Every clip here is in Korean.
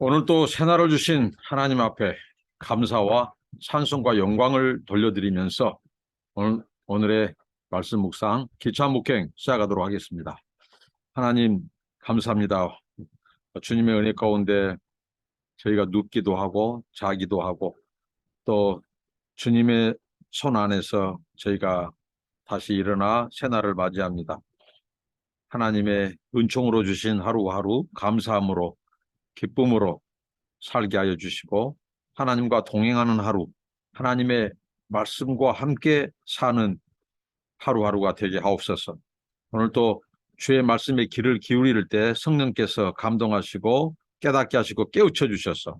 오늘 또 새날을 주신 하나님 앞에 감사와 찬송과 영광을 돌려드리면서 오늘, 오늘의 말씀 묵상 기차 묵행 시작하도록 하겠습니다. 하나님 감사합니다. 주님의 은혜 가운데 저희가 눕기도 하고 자기도 하고 또 주님의 손 안에서 저희가 다시 일어나 새날을 맞이합니다. 하나님의 은총으로 주신 하루하루 감사함으로 기쁨으로 살게 하여 주시고 하나님과 동행하는 하루, 하나님의 말씀과 함께 사는 하루하루가 되게 하옵소서. 오늘 또 주의 말씀에 귀를 기울일 때 성령께서 감동하시고 깨닫게 하시고 깨우쳐 주셔서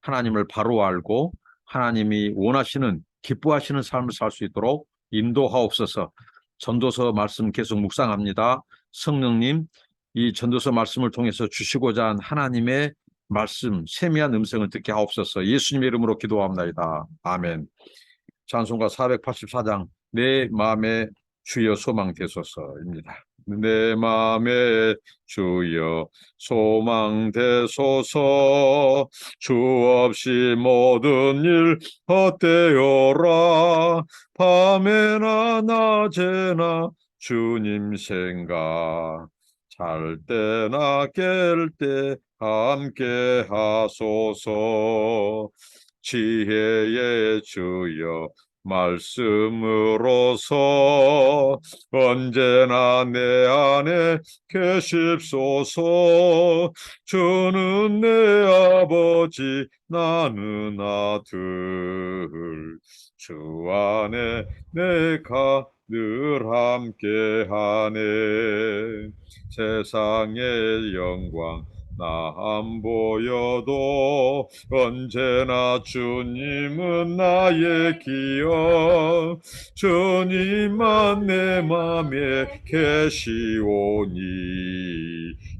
하나님을 바로 알고 하나님이 원하시는 기뻐하시는 삶을 살 수 있도록 인도하옵소서. 전도서 말씀 계속 묵상합니다. 성령님, 이 전도서 말씀을 통해서 주시고자 한 하나님의 말씀, 세미한 음성을 듣게 하옵소서. 예수님의 이름으로 기도합나이다. 아멘. 찬송가 484장 내 마음에 주여 소망 되소서입니다. 내 마음에 주여 소망 되소서 주 없이 모든 일 헛되어라 밤에나 낮에나 주님 생각 잘 때나 깰 때 함께 하소서. 지혜의 주여 말씀으로서 언제나 내 안에 계십소서. 주는 내 아버지 나는 아들. 주 안에 내가 늘 함께하네. 세상의 영광 나 안 보여도 언제나 주님은 나의 기억 주님만 내 맘에 계시오니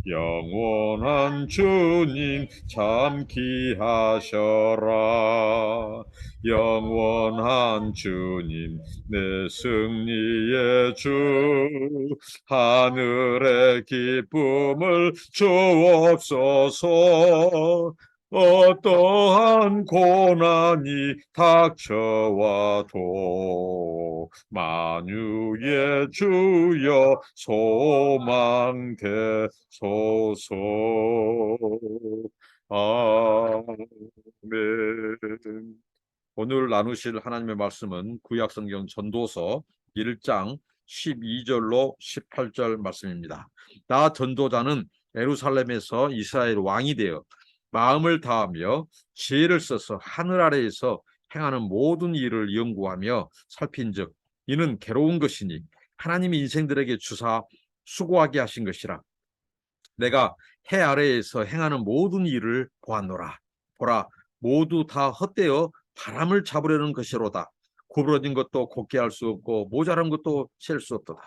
영원한 주님 참 귀하셔라 영원한 주님 내 승리의 주 하늘의 기쁨을 주옵소서. 어떠한 고난이 닥쳐와도 만유의 주여 소망 되소서. 아멘 오늘 나누실 하나님의 말씀은 구약성경 전도서 1장 12절로 18절 말씀입니다. 나 전도자는 에루살렘에서 이스라엘 왕이 되어 마음을 다하며 지혜를 써서 하늘 아래에서 행하는 모든 일을 연구하며 살핀즉 이는 괴로운 것이니 하나님이 인생들에게 주사 수고하게 하신 것이라 내가 해 아래에서 행하는 모든 일을 보았노라 보라 모두 다 헛되어 바람을 잡으려는 것이로다. 구부러진 것도 곱게 할 수 없고 모자란 것도 셀 수 없도다.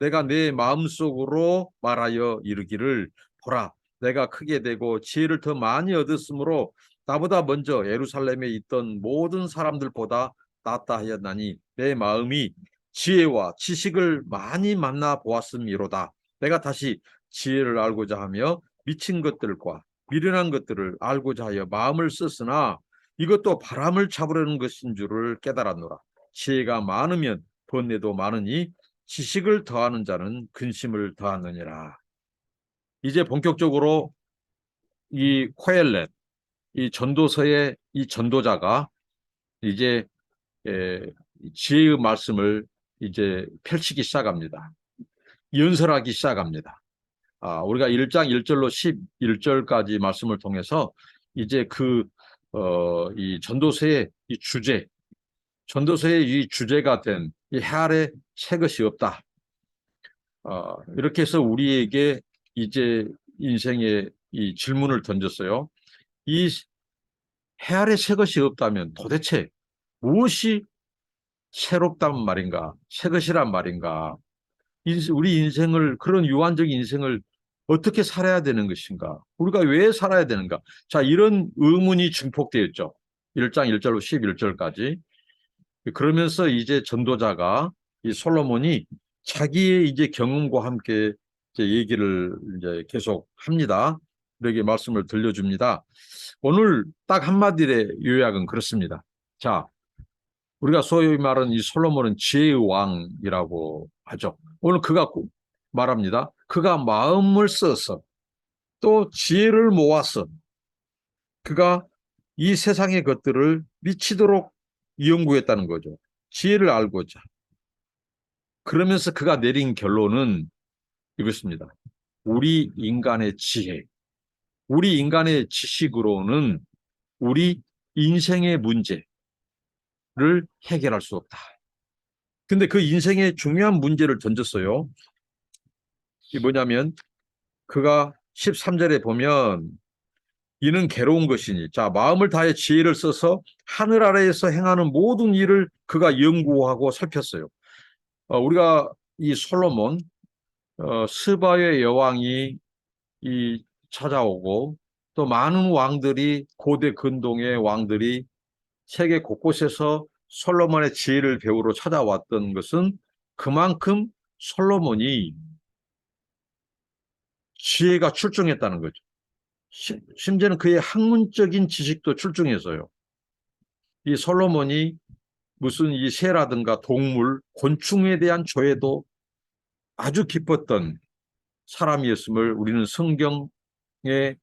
내가 내 마음속으로 말하여 이르기를 보라. 내가 크게 되고 지혜를 더 많이 얻었으므로 나보다 먼저 예루살렘에 있던 모든 사람들보다 낫다 하였나니 내 마음이 지혜와 지식을 많이 만나 보았음이로다. 내가 다시 지혜를 알고자 하며 미친 것들과 미련한 것들을 알고자 하여 마음을 썼으나 이것도 바람을 잡으려는 것인 줄을 깨달았노라. 지혜가 많으면 번뇌도 많으니 지식을 더하는 자는 근심을 더하느니라. 이제 본격적으로 이 코엘렛, 이 전도서의 이 전도자가 이제 에, 지혜의 말씀을 이제 펼치기 시작합니다. 연설하기 시작합니다. 아, 우리가 1장 1절로 11절까지 말씀을 통해서 이제 그, 어, 이 전도서의 이 주제, 전도서의 이 주제가 된 이 해아래 새 것이 없다. 어, 이렇게 해서 우리에게 이제 인생의 이 질문을 던졌어요. 이 해아래 새 것이 없다면 도대체 무엇이 새롭단 말인가? 새 것이란 말인가? 인생, 우리 인생을 그런 유한적인 인생을 어떻게 살아야 되는 것인가? 우리가 왜 살아야 되는가? 자, 이런 의문이 증폭되었죠. 1장 1절로 11절까지. 그러면서 이제 전도자가 이 솔로몬이 자기의 이제 경험과 함께 이제 얘기를 이제 계속 합니다. 여러분들에게 말씀을 들려줍니다. 오늘 딱 한마디의 요약은 그렇습니다. 자, 우리가 소위 말하는 이 솔로몬은 지혜의 왕이라고 하죠. 오늘 그가 말합니다. 그가 마음을 써서 또 지혜를 모아서 그가 이 세상의 것들을 미치도록 연구했다는 거죠. 지혜를 알고자. 그러면서 그가 내린 결론은 이것입니다. 우리 인간의 지혜, 우리 인간의 지식으로는 우리 인생의 문제를 해결할 수 없다. 근데 그 인생의 중요한 문제를 던졌어요. 이 뭐냐면 그가 13절에 보면 이는 괴로운 것이니 자 마음을 다해 지혜를 써서 하늘 아래에서 행하는 모든 일을 그가 연구하고 살폈어요. 어, 우리가 이 솔로몬 어, 스바의 여왕이 이 찾아오고 또 많은 왕들이 고대 근동의 왕들이 세계 곳곳에서 솔로몬의 지혜를 배우러 찾아왔던 것은 그만큼 솔로몬이 지혜가 출중했다는 거죠. 심지어는 그의 학문적인 지식도 출중해서요. 이 솔로몬이 무슨 이 새라든가 동물, 곤충에 대한 조회도 아주 깊었던 사람이었음을 우리는 성경의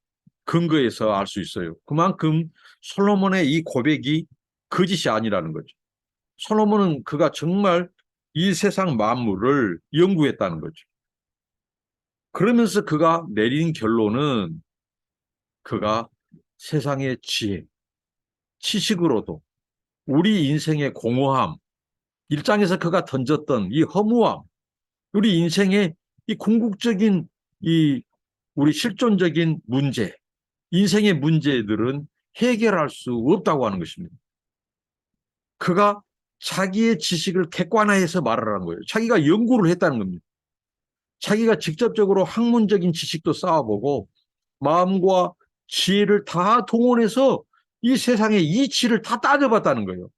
근거에서 알 수 있어요. 그만큼 솔로몬의 이 고백이 거짓이 아니라는 거죠. 솔로몬은 그가 정말 이 세상 만물을 연구했다는 거죠. 그러면서 그가 내린 결론은 그가 세상의 지혜, 지식으로도 우리 인생의 공허함, 일장에서 그가 던졌던 이 허무함, 우리 인생의 이 궁극적인 이 우리 실존적인 문제, 인생의 문제들은 해결할 수 없다고 하는 것입니다. 그가 자기의 지식을 객관화해서 말하라는 거예요. 자기가 연구를 했다는 겁니다. 자기가 직접적으로 학문적인 지식도 쌓아보고 마음과 지혜를 다 동원해서 이 세상의 이치를 다 따져봤다는 거예요.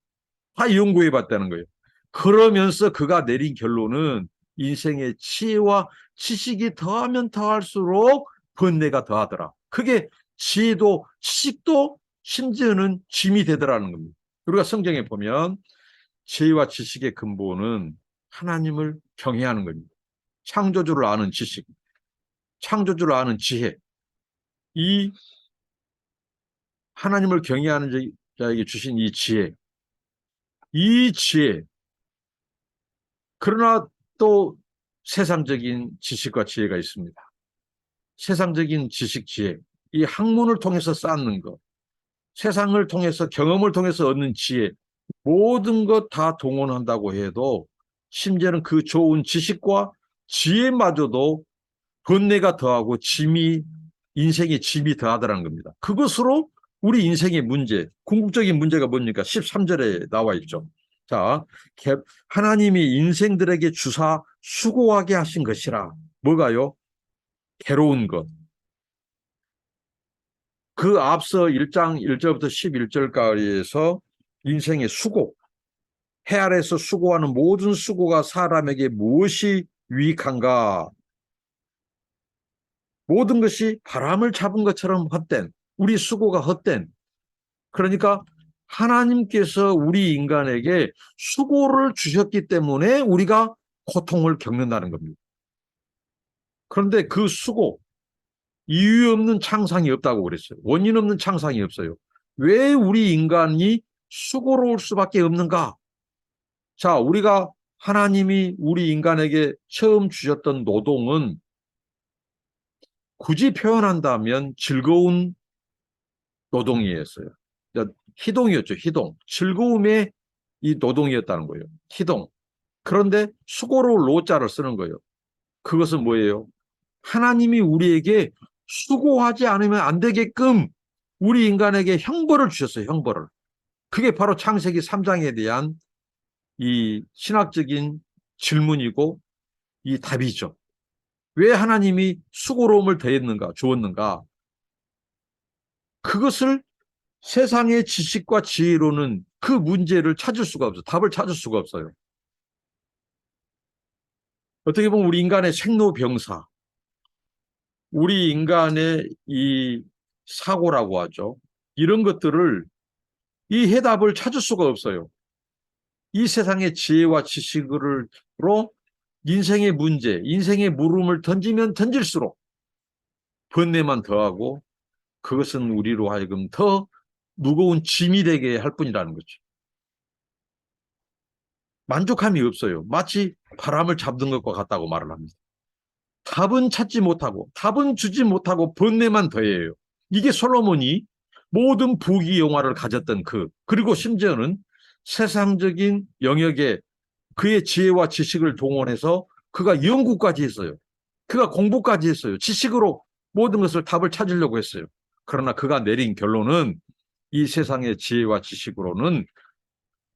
다 연구해봤다는 거예요. 그러면서 그가 내린 결론은 인생의 지혜와 지식이 더하면 더할수록 번뇌가 더하더라. 그게 지혜도 지식도 심지어는 짐이 되더라는 겁니다. 우리가 성경에 보면 지혜와 지식의 근본은 하나님을 경외하는 겁니다. 창조주를 아는 지식, 창조주를 아는 지혜, 이 하나님을 경외하는 자에게 주신 이 지혜, 이 지혜, 그러나 또 세상적인 지식과 지혜가 있습니다. 세상적인 지식, 지혜, 이 학문을 통해서 쌓는 것, 세상을 통해서 경험을 통해서 얻는 지혜, 모든 것 다 동원한다고 해도 심지어는 그 좋은 지식과 지혜마저도 번뇌가 더하고 짐이 인생의 짐이 더하더라는 겁니다. 그것으로 우리 인생의 문제, 궁극적인 문제가 뭡니까? 13절에 나와 있죠. 자, 하나님이 인생들에게 주사 수고하게 하신 것이라. 뭐가요? 괴로운 것. 그 앞서 1장 1절부터 11절까지에서 인생의 수고, 해 아래서 수고하는 모든 수고가 사람에게 무엇이 유익한가? 모든 것이 바람을 잡은 것처럼 헛된, 우리 수고가 헛된. 그러니까 하나님께서 우리 인간에게 수고를 주셨기 때문에 우리가 고통을 겪는다는 겁니다. 그런데 그 수고, 이유 없는 창상이 없다고 그랬어요. 원인 없는 창상이 없어요. 왜 우리 인간이 수고로울 수밖에 없는가? 자, 우리가 하나님이 우리 인간에게 처음 주셨던 노동은 굳이 표현한다면 즐거운 노동이었어요. 희동이었죠, 희동. 즐거움의 이 노동이었다는 거예요. 희동. 그런데 수고로 로자를 쓰는 거예요. 그것은 뭐예요? 하나님이 우리에게 수고하지 않으면 안 되게끔 우리 인간에게 형벌을 주셨어요, 형벌을. 그게 바로 창세기 3장에 대한 이 신학적인 질문이고 이 답이죠. 왜 하나님이 수고로움을 더했는가, 주었는가? 그것을 세상의 지식과 지혜로는 그 문제를 찾을 수가 없어요. 답을 찾을 수가 없어요. 어떻게 보면 우리 인간의 생로병사, 우리 인간의 이 사고라고 하죠. 이런 것들을 이 해답을 찾을 수가 없어요. 이 세상의 지혜와 지식으로 인생의 문제, 인생의 물음을 던지면 던질수록 번뇌만 더하고 그것은 우리로 하여금 더 무거운 짐이 되게 할 뿐이라는 거죠. 만족함이 없어요. 마치 바람을 잡는 것과 같다고 말을 합니다. 답은 찾지 못하고 답은 주지 못하고 번뇌만 더해요. 이게 솔로몬이 모든 부귀 영화를 가졌던 그 그리고 심지어는 세상적인 영역에 그의 지혜와 지식을 동원해서 그가 연구까지 했어요. 그가 공부까지 했어요. 지식으로 모든 것을 답을 찾으려고 했어요. 그러나 그가 내린 결론은 이 세상의 지혜와 지식으로는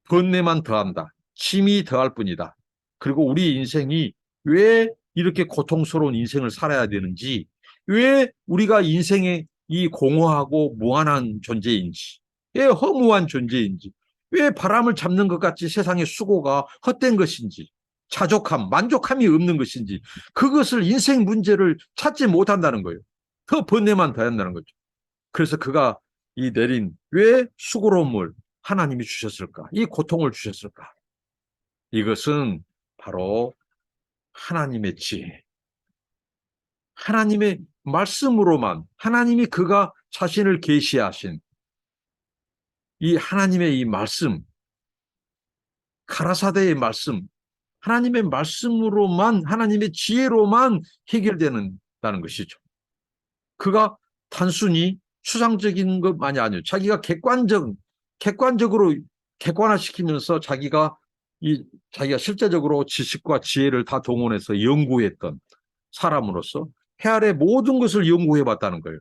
번뇌만 더한다. 힘이 더할 뿐이다. 그리고 우리 인생이 왜 이렇게 고통스러운 인생을 살아야 되는지, 왜 우리가 인생에 이 공허하고 무한한 존재인지, 왜 허무한 존재인지, 왜 바람을 잡는 것 같이 세상의 수고가 헛된 것인지, 자족함, 만족함이 없는 것인지, 그것을 인생 문제를 찾지 못한다는 거예요. 더 번뇌만 더한다는 거죠. 그래서 그가 이 내린 왜 수고로움을 하나님이 주셨을까? 이 고통을 주셨을까? 이것은 바로 하나님의 지혜. 하나님의 말씀으로만 하나님이 그가 자신을 계시하신 이 하나님의 이 말씀 가라사대의 말씀 하나님의 말씀으로만 하나님의 지혜로만 해결되는다는 것이죠. 그가 단순히 추상적인 것만이 아니에요. 자기가 객관적 객관적으로 객관화시키면서 자기가 이 자기가 실제적으로 지식과 지혜를 다 동원해서 연구했던 사람으로서 해 아래 모든 것을 연구해 봤다는 거예요.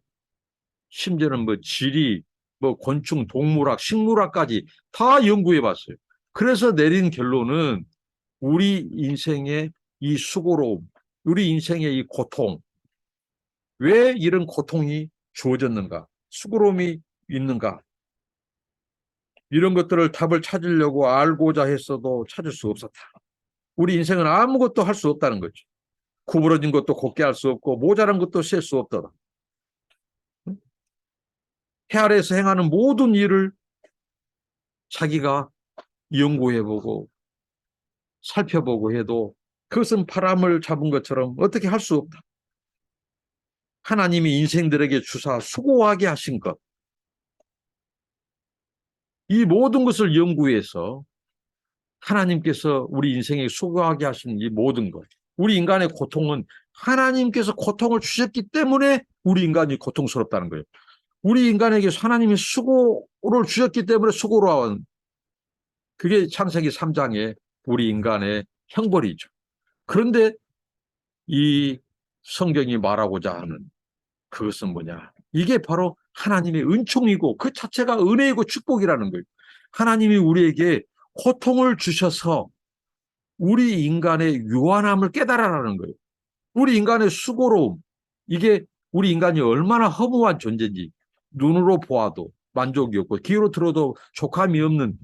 심지어는 뭐 지리, 뭐 곤충, 동물학, 식물학까지 다 연구해 봤어요. 그래서 내린 결론은 우리 인생의 이 수고로움, 우리 인생의 이 고통, 왜 이런 고통이 주어졌는가? 수고로움이 있는가? 이런 것들을 답을 찾으려고 알고자 했어도 찾을 수 없었다. 우리 인생은 아무것도 할 수 없다는 거죠. 구부러진 것도 곱게 할 수 없고 모자란 것도 셀 수 없더라. 해 아래에서 행하는 모든 일을 자기가 연구해보고 살펴보고 해도 그것은 바람을 잡은 것처럼 어떻게 할 수 없다. 하나님이 인생들에게 주사 수고하게 하신 것. 이 모든 것을 연구해서 하나님께서 우리 인생에 수고하게 하신 이 모든 것. 우리 인간의 고통은 하나님께서 고통을 주셨기 때문에 우리 인간이 고통스럽다는 거예요. 우리 인간에게 하나님이 수고를 주셨기 때문에 수고로운 그게 창세기 3장의 우리 인간의 형벌이죠. 그런데 이 성경이 말하고자 하는 그것은 뭐냐? 이게 바로 하나님의 은총이고 그 자체가 은혜이고 축복이라는 거예요. 하나님이 우리에게 고통을 주셔서 우리 인간의 유한함을 깨달아라는 거예요. 우리 인간의 수고로움, 이게 우리 인간이 얼마나 허무한 존재인지 눈으로 보아도 만족이 없고 귀로 들어도 족함이 없는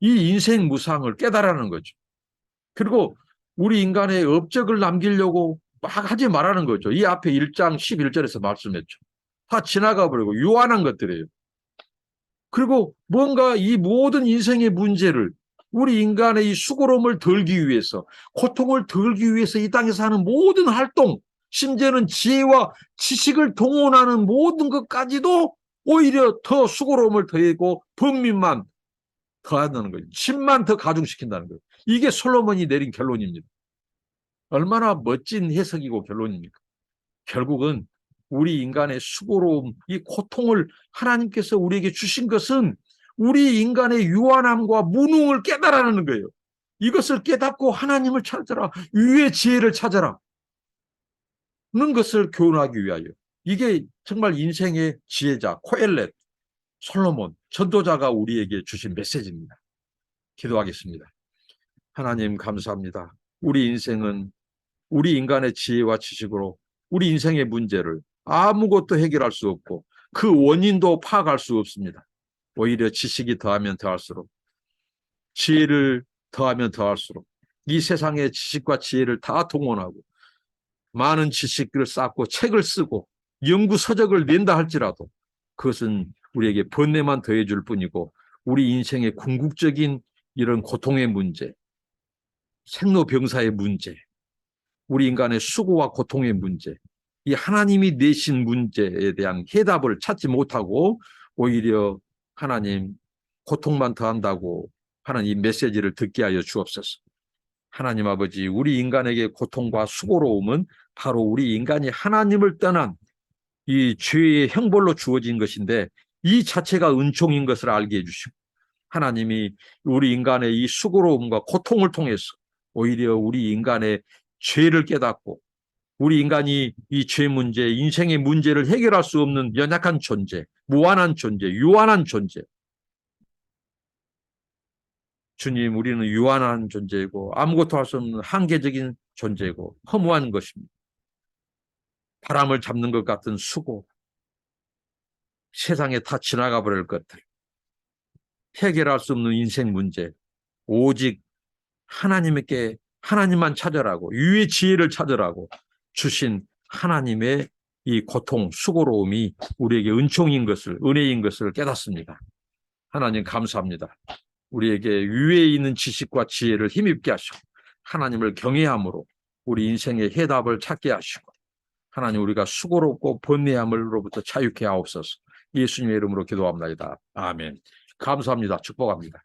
이 인생 무상을 깨달아는 거죠. 그리고 우리 인간의 업적을 남기려고 막 하지 말라는 거죠. 이 앞에 1장 11절에서 말씀했죠. 다 지나가 버리고 유한한 것들이에요. 그리고 뭔가 이 모든 인생의 문제를 우리 인간의 이 수고로움을 덜기 위해서 고통을 덜기 위해서 이 땅에서 하는 모든 활동 심지어는 지혜와 지식을 동원하는 모든 것까지도 오히려 더 수고로움을 더하고 범민만 더한다는 거예요. 침만 더 가중시킨다는 거예요. 이게 솔로몬이 내린 결론입니다. 얼마나 멋진 해석이고 결론입니까? 결국은 우리 인간의 수고로움, 이 고통을 하나님께서 우리에게 주신 것은 우리 인간의 유한함과 무능을 깨달아내는 거예요. 이것을 깨닫고 하나님을 찾아라. 위의 지혜를 찾아라. 는 것을 교훈하기 위하여. 이게 정말 인생의 지혜자, 코엘렛, 솔로몬, 전도자가 우리에게 주신 메시지입니다. 기도하겠습니다. 하나님 감사합니다. 우리 인생은 우리 인간의 지혜와 지식으로 우리 인생의 문제를 아무것도 해결할 수 없고 그 원인도 파악할 수 없습니다. 오히려 지식이 더하면 더할수록 지혜를 더하면 더할수록 이 세상의 지식과 지혜를 다 동원하고 많은 지식을 쌓고 책을 쓰고 연구 서적을 낸다 할지라도 그것은 우리에게 번뇌만 더해줄 뿐이고 우리 인생의 궁극적인 이런 고통의 문제, 생로병사의 문제, 우리 인간의 수고와 고통의 문제, 이 하나님이 내신 문제에 대한 해답을 찾지 못하고 오히려 하나님 고통만 더한다고 하는 이 메시지를 듣게 하여 주옵소서. 하나님 아버지, 우리 인간에게 고통과 수고로움은 바로 우리 인간이 하나님을 떠난 이 죄의 형벌로 주어진 것인데 이 자체가 은총인 것을 알게 해주시고 하나님이 우리 인간의 이 수고로움과 고통을 통해서 오히려 우리 인간의 죄를 깨닫고 우리 인간이 이 죄 문제, 인생의 문제를 해결할 수 없는 연약한 존재, 무한한 존재, 유한한 존재. 주님, 우리는 유한한 존재이고 아무것도 할 수 없는 한계적인 존재이고 허무한 것입니다. 바람을 잡는 것 같은 수고, 세상에 다 지나가 버릴 것들, 해결할 수 없는 인생 문제, 오직 하나님께 하나님만 찾으라고 유의 지혜를 찾으라고 주신 하나님의 이 고통, 수고로움이 우리에게 은총인 것을 은혜인 것을 깨닫습니다. 하나님 감사합니다. 우리에게 유에 있는 지식과 지혜를 힘입게 하시고 하나님을 경외함으로 우리 인생의 해답을 찾게 하시고 하나님 우리가 수고롭고 번뇌함으로부터 자유케 하옵소서. 예수님의 이름으로 기도합니다. 아멘. 감사합니다. 축복합니다.